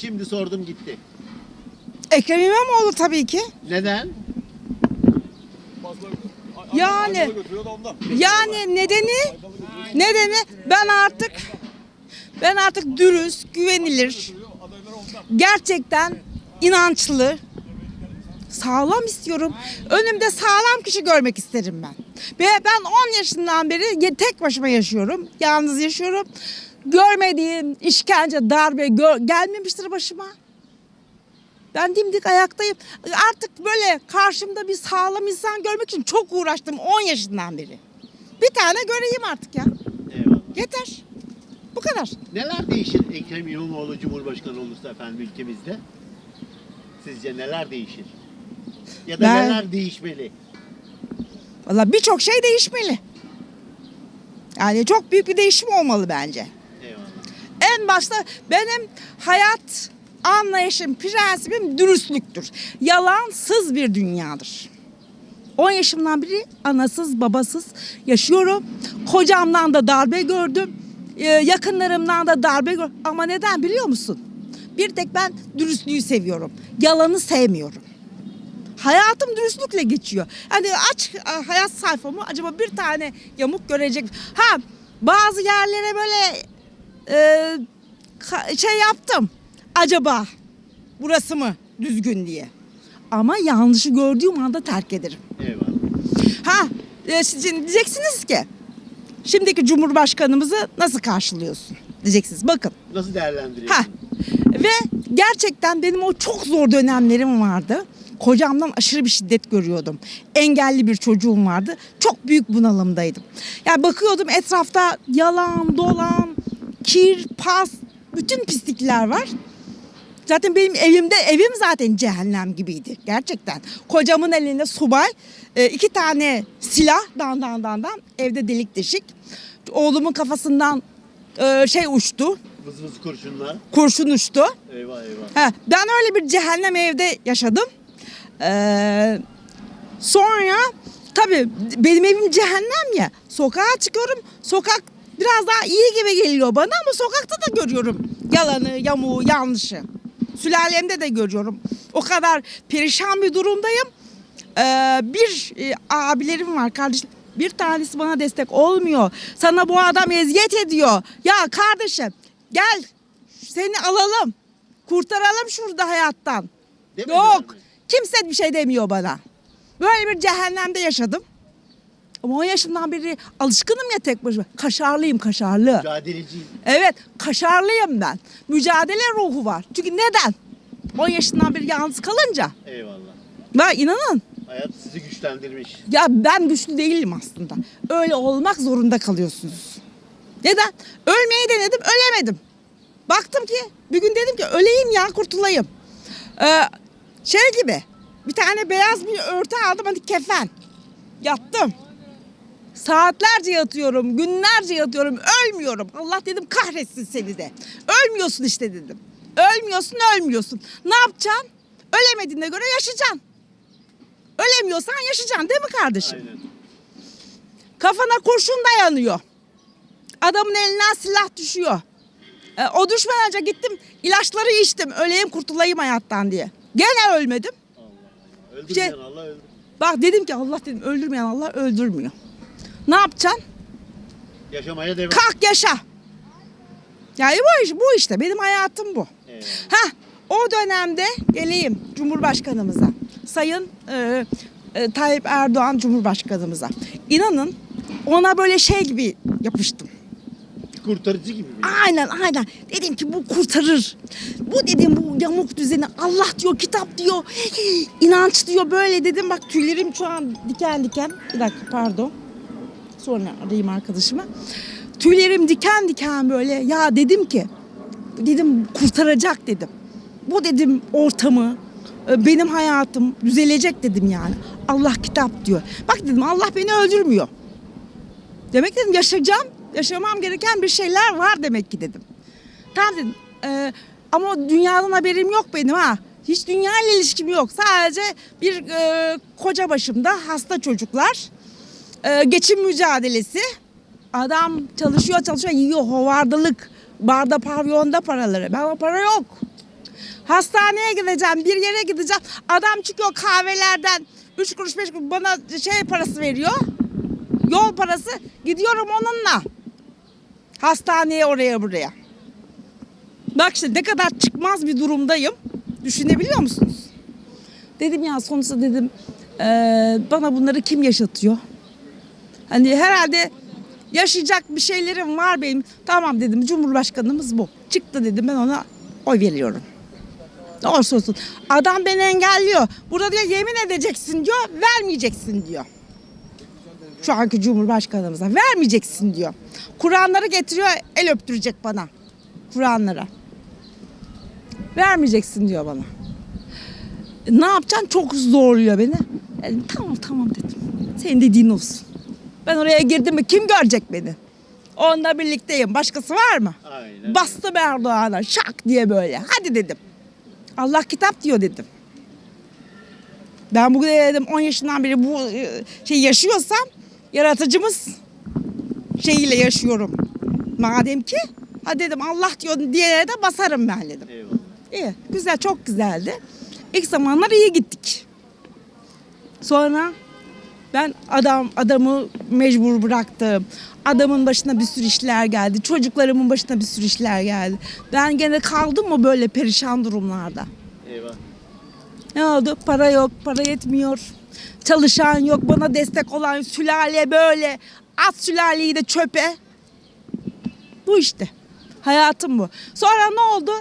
Şimdi sordum gitti. Ekrem İmamoğlu tabii ki. Neden? Yani yani nedeni nedeni ben artık ben artık dürüst, güvenilir, gerçekten inançlı, sağlam istiyorum. Önümde sağlam kişi görmek isterim ben. Ve ben 10 yaşından beri tek başıma yaşıyorum. Yalnız yaşıyorum. Görmediğim işkence, darbe gör- gelmemiştir başıma. Ben dimdik ayaktayım. Artık böyle karşımda bir sağlam insan görmek için çok uğraştım 10 yaşından beri. Bir tane göreyim artık ya. Eyvallah. Yeter. Bu kadar. Neler değişir Ekrem İmamoğlu Cumhurbaşkanı olursa efendim ülkemizde? Sizce neler değişir? Ya da Ben- neler değişmeli? Valla birçok şey değişmeli. Yani çok büyük bir değişim olmalı bence. Başta benim hayat anlayışım, prensibim dürüstlüktür. Yalansız bir dünyadır. 10 yaşımdan beri anasız babasız yaşıyorum. Kocamdan da darbe gördüm. Ee, yakınlarımdan da darbe gördüm. Ama neden biliyor musun? Bir tek ben dürüstlüğü seviyorum. Yalanı sevmiyorum. Hayatım dürüstlükle geçiyor. Hani aç hayat sayfamı acaba bir tane yamuk görecek. Ha bazı yerlere böyle e, şey yaptım. Acaba burası mı düzgün diye. Ama yanlışı gördüğüm anda terk ederim. Eyvallah. Ha e, şimdi diyeceksiniz ki şimdiki cumhurbaşkanımızı nasıl karşılıyorsun? Diyeceksiniz. Bakın. Nasıl değerlendiriyorsun? Ha. Ve gerçekten benim o çok zor dönemlerim vardı. Kocamdan aşırı bir şiddet görüyordum. Engelli bir çocuğum vardı. Çok büyük bunalımdaydım. Yani bakıyordum etrafta yalan, dolan, kir, pas, bütün pislikler var. Zaten benim evimde evim zaten cehennem gibiydi gerçekten. Kocamın elinde subay, e, iki tane silah dan dan dan dan evde delik deşik. Oğlumun kafasından e, şey uçtu, Vız vız kurşunlar. kurşun uçtu. Eyvah eyvah. Ha, ben öyle bir cehennem evde yaşadım. Ee, sonra tabii benim evim cehennem ya. Sokağa çıkıyorum. Sokak biraz daha iyi gibi geliyor bana ama sokakta da görüyorum yalanı, yamuğu, yanlışı. Sülalemde de görüyorum. O kadar perişan bir durumdayım. Ee, bir e, abilerim var kardeşim. Bir tanesi bana destek olmuyor. Sana bu adam eziyet ediyor. Ya kardeşim gel seni alalım. Kurtaralım şurada hayattan. Demediler Yok. mi? Kimse bir şey demiyor bana. Böyle bir cehennemde yaşadım. Ama 10 yaşından beri alışkınım ya tek başıma. Kaşarlıyım kaşarlı. Mücadeleciyim. Evet kaşarlıyım ben. Mücadele ruhu var. Çünkü neden? 10 yaşından beri yalnız kalınca. Eyvallah. Ben inanın Hayat sizi güçlendirmiş. ya ben güçlü değilim aslında. Öyle olmak zorunda kalıyorsunuz. Neden? Ölmeyi denedim, ölemedim. Baktım ki bir gün dedim ki öleyim ya kurtulayım. Ee, şey gibi bir tane beyaz bir örtü aldım hadi kefen. Yattım. Saatlerce yatıyorum, günlerce yatıyorum, ölmüyorum. Allah dedim kahretsin seni de. Ölmüyorsun işte dedim. Ölmüyorsun, ölmüyorsun. Ne yapacaksın? Ölemediğine göre yaşayacaksın. Ölemiyorsan yaşayacaksın değil mi kardeşim? Aynen. Kafana kurşun dayanıyor. Adamın elinden silah düşüyor. E, o düşmeden önce gittim ilaçları içtim. Öleyim kurtulayım hayattan diye. Gene ölmedim. Allah Allah. Öldürmeyen Şey- Allah öldür. Bak dedim ki Allah dedim öldürmeyen Allah öldürmüyor. Ne yapacaksın? Yaşamaya devam. Kalk yaşa. Yani bu iş bu işte benim hayatım bu. Eyvallah. Ha o dönemde geleyim Cumhurbaşkanımıza. Sayın e, e, Tayyip Erdoğan Cumhurbaşkanımıza. İnanın ona böyle şey gibi yapıştım. Kurtarıcı gibi bir. Aynen aynen. Dedim ki bu kurtarır. Bu dedim bu yamuk düzeni Allah diyor kitap diyor. inanç diyor böyle dedim. Bak tüylerim şu an diken diken. Bir dakika pardon. Sonra arayayım arkadaşımı. Tüylerim diken diken böyle. Ya dedim ki dedim kurtaracak dedim. Bu dedim ortamı e, benim hayatım düzelecek dedim yani. Allah kitap diyor. Bak dedim Allah beni öldürmüyor. Demek dedim yaşayacağım, yaşamam gereken bir şeyler var demek ki dedim. Tamam dedim. Ee, ama dünyadan haberim yok benim ha. Hiç dünyayla ilişkim yok. Sadece bir e, koca başımda hasta çocuklar. E, geçim mücadelesi. Adam çalışıyor çalışıyor yiyor hovardalık. Barda pavyonda paraları. Ben o para yok. Hastaneye gideceğim, bir yere gideceğim. Adam çıkıyor kahvelerden 3 kuruş 5 kuruş bana şey parası veriyor. Yol parası. Gidiyorum onunla. Hastaneye oraya buraya. Bak şimdi ne kadar çıkmaz bir durumdayım. Düşünebiliyor musunuz? Dedim ya sonuçta dedim eee, bana bunları kim yaşatıyor? Hani herhalde yaşayacak bir şeylerim var benim. Tamam dedim Cumhurbaşkanımız bu. Çıktı dedim ben ona oy veriyorum. Ne olursa olsun. Adam beni engelliyor. Burada diyor yemin edeceksin diyor, vermeyeceksin diyor. Şu anki Cumhurbaşkanımıza vermeyeceksin diyor. Kur'anları getiriyor, el öptürecek bana. Kur'anlara. Vermeyeceksin diyor bana. E, Ne yapacaksın? Çok zorluyor beni. Yani, tamam tamam dedim. Senin dediğin olsun. Ben oraya girdim mi kim görecek beni? Onunla birlikteyim. Başkası var mı? Aynen. Bastım Erdoğan'a şak diye böyle. Hadi dedim. Allah kitap diyor dedim. Ben bugün dedim 10 yaşından beri bu e, şey yaşıyorsam yaratıcımız şeyiyle yaşıyorum. Madem ki ha dedim Allah diyor diye de basarım ben dedim. Eyvallah. İyi, güzel, çok güzeldi. İlk zamanlar iyi gittik. Sonra ben adam adamı mecbur bıraktım. Adamın başına bir sürü işler geldi. Çocuklarımın başına bir sürü işler geldi. Ben gene kaldım mı böyle perişan durumlarda? Eyvallah. Ne oldu? Para yok, para yetmiyor. Çalışan yok, bana destek olan sülale böyle. At sülaleyi de çöpe. Bu işte. Hayatım bu. Sonra ne oldu?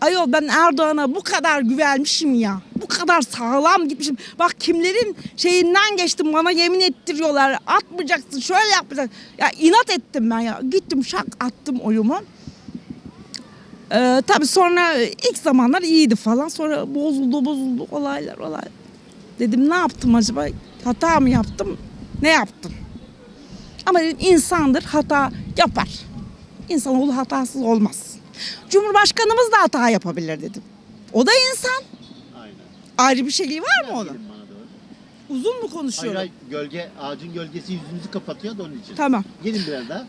Ayol ben Erdoğan'a bu kadar güvenmişim ya. Bu kadar sağlam gitmişim. Bak kimlerin şeyinden geçtim bana yemin ettiriyorlar. Atmayacaksın şöyle yapmayacaksın. Ya inat ettim ben ya. Gittim şak attım oyumu. Ee, tabii sonra ilk zamanlar iyiydi falan. Sonra bozuldu bozuldu olaylar olaylar. Dedim ne yaptım acaba? Hata mı yaptım? Ne yaptım? Ama dedim insandır hata yapar. İnsanoğlu hatasız olmaz. Cumhurbaşkanımız da hata yapabilir dedim. O da insan. Aynen. Ayrı bir şeyliği var mı onun? Uzun mu Hayır, konuşuyorum? hayır, gölge, ağacın gölgesi yüzümüzü kapatıyor da onun için. Tamam. Gelin biraz daha.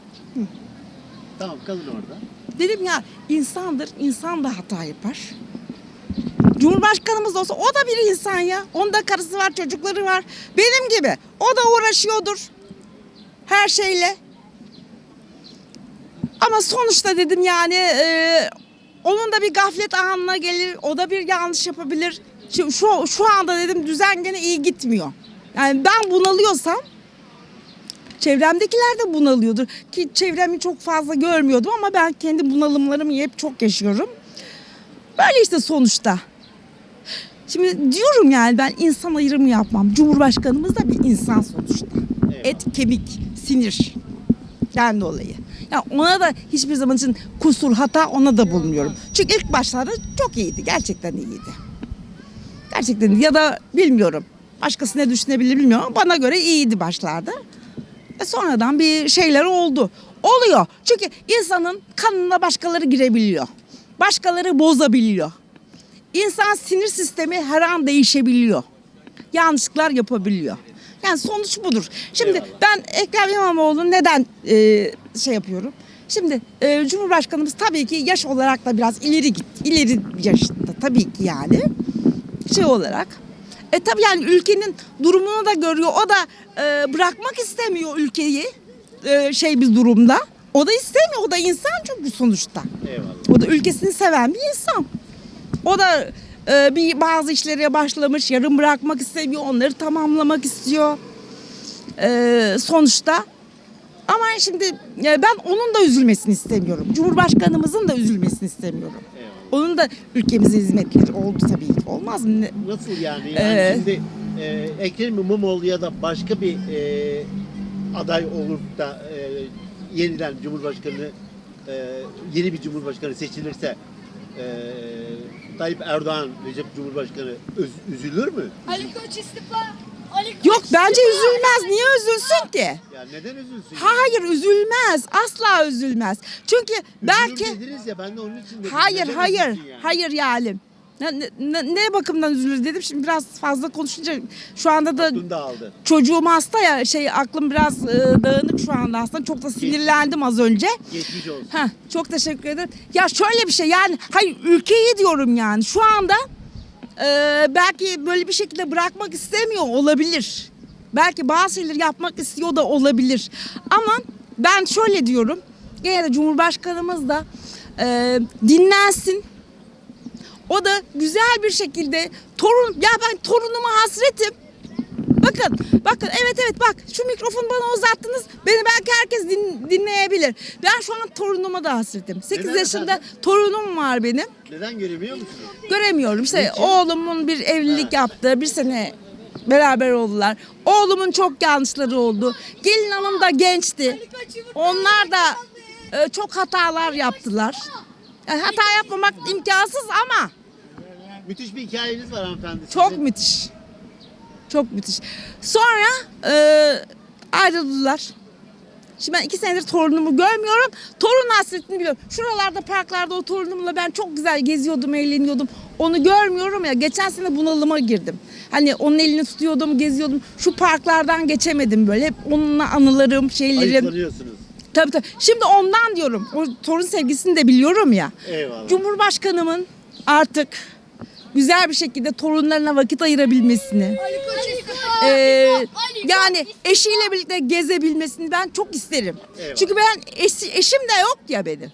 Tamam kalın orada. Dedim ya insandır, insan da hata yapar. Cumhurbaşkanımız olsa o da bir insan ya. Onda karısı var, çocukları var. Benim gibi. O da uğraşıyordur. Her şeyle. Ama sonuçta dedim yani e, onun da bir gaflet anına gelir. O da bir yanlış yapabilir. Şu, şu, şu anda dedim düzen gene iyi gitmiyor. Yani ben bunalıyorsam Çevremdekiler de bunalıyordur. Ki çevremi çok fazla görmüyordum ama ben kendi bunalımlarımı hep çok yaşıyorum. Böyle işte sonuçta. Şimdi diyorum yani ben insan ayrımı yapmam. Cumhurbaşkanımız da bir insan sonuçta. Eyvallah. Et, kemik, sinir. Den dolayı. Ya ona da hiçbir zaman için kusur, hata ona da bulmuyorum. Çünkü ilk başlarda çok iyiydi. Gerçekten iyiydi. Gerçekten ya da bilmiyorum. Başkası ne düşünebilir bilmiyorum ama bana göre iyiydi başlarda. E sonradan bir şeyler oldu. Oluyor. Çünkü insanın kanına başkaları girebiliyor. Başkaları bozabiliyor. İnsan sinir sistemi her an değişebiliyor. Yanlışlıklar yapabiliyor. Yani sonuç budur. Şimdi Eyvallah. ben Ekrem İmamoğlu neden e, şey yapıyorum? Şimdi e, Cumhurbaşkanımız tabii ki yaş olarak da biraz ileri git, ileri yaşta tabii ki yani şey olarak. E tabii yani ülkenin durumunu da görüyor. O da e, bırakmak istemiyor ülkeyi e, şey bir durumda. O da istemiyor. O da insan çünkü sonuçta. Eyvallah. O da ülkesini seven bir insan. O da e, bir bazı işlere başlamış, yarım bırakmak istemiyor, onları tamamlamak istiyor. E, sonuçta. Ama şimdi e, ben onun da üzülmesini istemiyorum. Cumhurbaşkanımızın da üzülmesini istemiyorum. Eyvallah. Onun da ülkemize hizmetleri oldu tabii ki. Olmaz mı? Nasıl yani? Yani Ee, şimdi e, Ekrem İmamoğlu ya da başka bir e, aday olur da e, yeniden Cumhurbaşkanı e, yeni bir Cumhurbaşkanı seçilirse e, Tayyip Erdoğan Recep Cumhurbaşkanı öz- üzülür mü? Ali Koç istifa. Ali Koç Yok bence istifa. üzülmez. Niye üzülsün ki? Ya neden üzülsün? Hayır üzülmez. Asla üzülmez. Çünkü belki Üzülür dediniz ya ben de onun için dedim. hayır Neden hayır üzülsün yani? hayır yani. Ne, ne, ne- bakımdan üzülür dedim. Şimdi biraz fazla konuşunca şu anda da Aklını da aldı. çocuğum hasta ya şey aklım biraz e, dağınık şu anda aslında. Çok da sinirlendim az önce. Geçmiş olsun. Heh, çok teşekkür ederim. Ya şöyle bir şey yani hayır ülkeyi diyorum yani şu anda e, belki böyle bir şekilde bırakmak istemiyor olabilir. Belki bazı şeyleri yapmak istiyor da olabilir. Ama ben şöyle diyorum. Gene de Cumhurbaşkanımız da e, dinlensin. O da güzel bir şekilde torun ya ben torunuma hasretim. Bakın, bakın evet evet bak şu mikrofonu bana uzattınız. Beni belki herkes din- dinleyebilir. Ben şu an torunuma da hasretim. 8 Neden yaşında efendim? torunum var benim. Neden göremiyor musunuz? Göremiyorum. İşte Niçin? oğlumun bir evlilik yaptı. Bir sene beraber oldular. Oğlumun çok yanlışları oldu. Gelin hanım da gençti. Onlar da e, çok hatalar yaptılar. Yani hata yapmamak imkansız ama Müthiş bir hikayeniz var hanımefendi. çok sizin. müthiş. Çok müthiş. Sonra e, ayrıldılar. Şimdi ben iki senedir torunumu görmüyorum. Torun hasretini biliyorum. Şuralarda parklarda o torunumla ben çok güzel geziyordum, eğleniyordum. Onu görmüyorum ya. Geçen sene bunalıma girdim. Hani onun elini tutuyordum, geziyordum. Şu parklardan geçemedim böyle. Hep onunla anılarım, şeylerim. Ayıplanıyorsunuz. Tabii tabii. Şimdi ondan diyorum. O torun sevgisini de biliyorum ya. Eyvallah. Cumhurbaşkanımın artık güzel bir şekilde torunlarına vakit ayırabilmesini, Koç yani eşiyle birlikte gezebilmesini ben çok isterim. Eyvallah. Çünkü ben eşi- eşim de yok ya benim.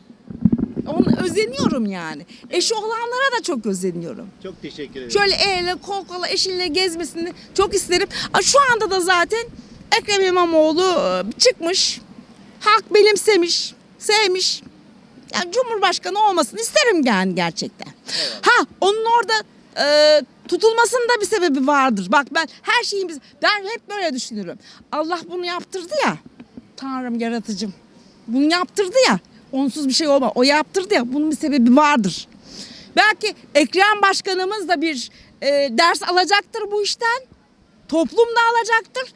Onu özeniyorum yani. Eşi olanlara da çok özeniyorum. Çok teşekkür ederim. Şöyle el ele kol kola eşiyle gezmesini çok isterim. Şu anda da zaten Ekrem İmamoğlu e, çıkmış. Halk benimsemiş, sevmiş. Yani Cumhurbaşkanı olmasını isterim yani gerçekten. Ha onun orada e, tutulmasının da bir sebebi vardır. Bak ben her şeyimiz ben hep böyle düşünürüm. Allah bunu yaptırdı ya. Tanrım yaratıcım. Bunu yaptırdı ya. Onsuz bir şey olma. O yaptırdı ya. Bunun bir sebebi vardır. Belki Ekrem Başkanımız da bir e, ders alacaktır bu işten. Toplum da alacaktır.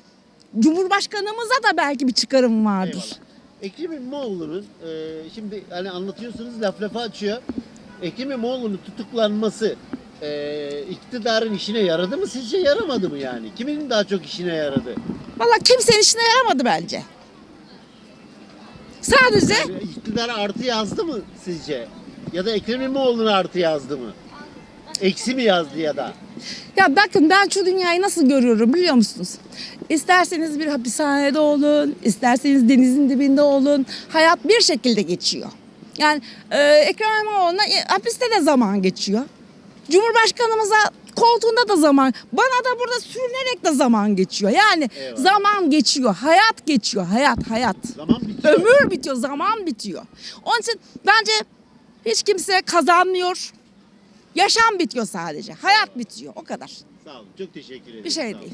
Cumhurbaşkanımıza da belki bir çıkarım vardır. Eyvallah. Ekrem İmamoğlu'nun e, şimdi hani anlatıyorsunuz laf lafa açıyor. Ekrem İmamoğlu'nun tutuklanması e, iktidarın işine yaradı mı sizce yaramadı mı yani? Kimin daha çok işine yaradı? Valla kimsenin işine yaramadı bence. Sadece Yani iktidara artı yazdı mı sizce? Ya da Ekrem İmamoğlu'na artı yazdı mı? Eksi mi yazdı ya da? Ya bakın ben şu dünyayı nasıl görüyorum biliyor musunuz? İsterseniz bir hapishanede olun, isterseniz denizin dibinde olun. Hayat bir şekilde geçiyor. Yani e, Ekrem İmamoğlu'na e, hapiste de zaman geçiyor. Cumhurbaşkanımıza koltuğunda da zaman, bana da burada sürünerek de zaman geçiyor. Yani Eyvallah. zaman geçiyor, hayat geçiyor, hayat, hayat. Zaman bitiyor. Ömür bitiyor, zaman bitiyor. Onun için bence hiç kimse kazanmıyor. Yaşam bitiyor sadece. Hayat bitiyor. O kadar. Sağ olun. Çok teşekkür ederim. Bir şey değil.